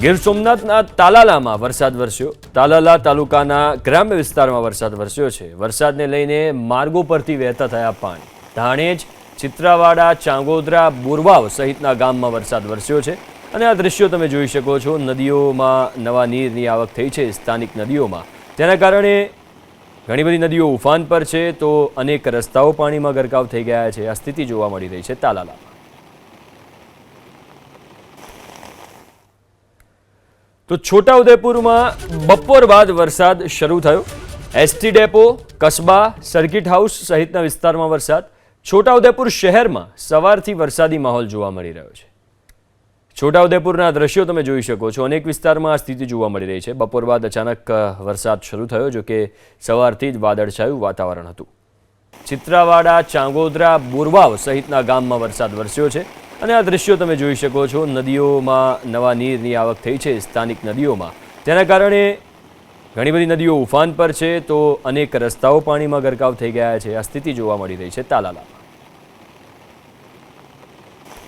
ગીર સોમનાથના તાલાલામાં વરસાદ વરસ્યો. તાલાલા તાલુકાના ગ્રામ્ય વિસ્તારમાં વરસાદ વરસ્યો છે. વરસાદને લઈને માર્ગો પરથી વહેતા થયા પાણી. ધાણેજ, ચિત્રાવાડા, ચાંગોદરા, બોરવાવ સહિતના ગામમાં વરસાદ વરસ્યો છે. અને આ દ્રશ્યો તમે જોઈ શકો છો. નદીઓમાં નવા નીરની આવક થઈ છે. સ્થાનિક નદીઓમાં. તેના કારણે ઘણી બધી નદીઓ ઉફાન પર છે. તો અનેક રસ્તાઓ પાણીમાં ગરકાવ થઈ ગયા છે. આ સ્થિતિ જોવા મળી રહી છે તાલાલામાં. તો છોટાઉદેપુરમાં બપોર બાદ વરસાદ શરૂ થયો. એસટી ડેપો, કસ્બા, સર્કિટ હાઉસ સહિતના વિસ્તારમાં વરસાદ. છોટાઉદેપુર શહેરમાં સવારથી વરસાદી માહોલ જોવા મળી રહ્યો છે. છોટાઉદેપુરના દ્રશ્યો તમે જોઈ શકો છો. અનેક વિસ્તારમાં આ સ્થિતિ જોવા મળી રહી છે. બપોર બાદ અચાનક વરસાદ શરૂ થયો, જો કે સવારથી જ વાદળછાયું વાતાવરણ હતું. ચિત્રાવાડા, ચાંગોદરા, બોરવાવ સહિતના ગામમાં વરસાદ વરસ્યો છે. અને આ દ્રશ્યો તમે જોઈ શકો છો. નદીઓમાં નવા નીરની આવક થઈ છે, સ્થાનિક નદીઓમાં. તેના કારણે ઘણી બધી નદીઓ ઉફાન પર છે, તો અનેક રસ્તાઓ પાણીમાં ગરકાવ થઈ ગયા છે. આ સ્થિતિ જોવા મળી રહી છે તાલાલામાં.